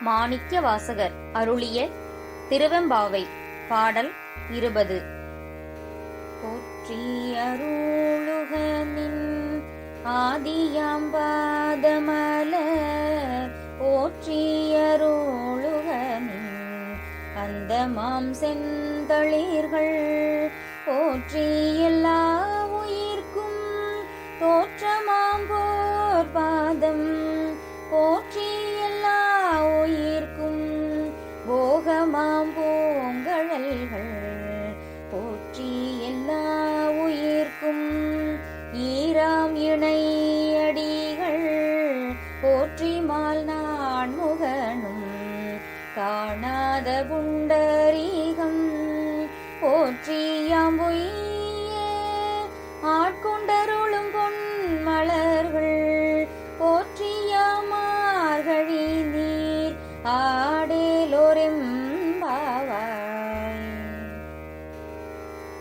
மாணிக்க வாசகர் அருளிய திருவெம்பாவை பாடல் இருபது. போற்றி அருளுகனின் ஆதியாம் பாதமலர் போற்றி அருளுகனின் அந்த மாம் செந்தளிர்கள் போற்றி எல்லா உயிர்க்கும் தோற்றமாம் போ மாம்பூங்கழல்கள் போற்றி எல்லா உயிர்க்கும் ஈராம் இணையடிகள் போற்றி மால் நான் முகனும் காணாத புண்டரீகம் போற்றி பொய்ய ஆட்கொண்டருளும் பொன் மலர்கள் போற்றியாமார்கழி நீர் ஆடேலோரெம்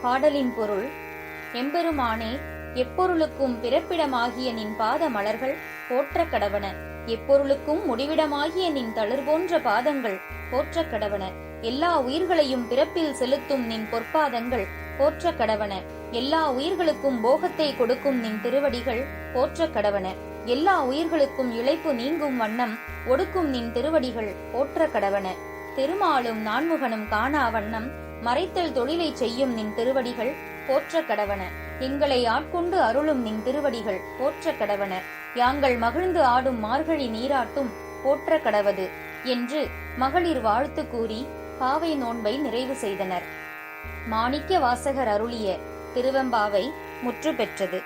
பாடலின் பொருள் எம்பெருமானே எப்பொருளுக்கும் பிறப்பிடமாகிய நின் பாத மலர்கள் போற்ற கடவன. எப்பொருளுக்கும் முடிவிடமாகிய நின் தளிர் போன்ற பாதங்கள் போற்ற கடவன. எல்லா உயிர்களையும் பிறப்பில் செலுத்தும் நின் பொற்பாதங்கள் போற்ற கடவன. எல்லா உயிர்களுக்கும் போகத்தை கொடுக்கும் நின் திருவடிகள் போற்ற கடவன. எல்லா உயிர்களுக்கும் இழைப்பு நீங்கும் வண்ணம் ஒடுக்கும் நின் திருவடிகள் போற்ற கடவன. திருமாலும் நான்முகனும் காணா வண்ணம் மறைத்தல் தொழிலை செய்யும் நின் திருவடிகள் போற்ற கடவன. எங்களை ஆட்கொண்டு அருளும் நின் திருவடிகள் போற்ற கடவன. யாங்கள் மகிழ்ந்து ஆடும் மார்கழி நீராட்டும் போற்ற கடவது என்று மகளிர் வாழ்த்து கூறி பாவை நோன்பை நிறைவு செய்தனர். மாணிக்க வாசகர் அருளிய திருவெம்பாவை முற்று பெற்றது.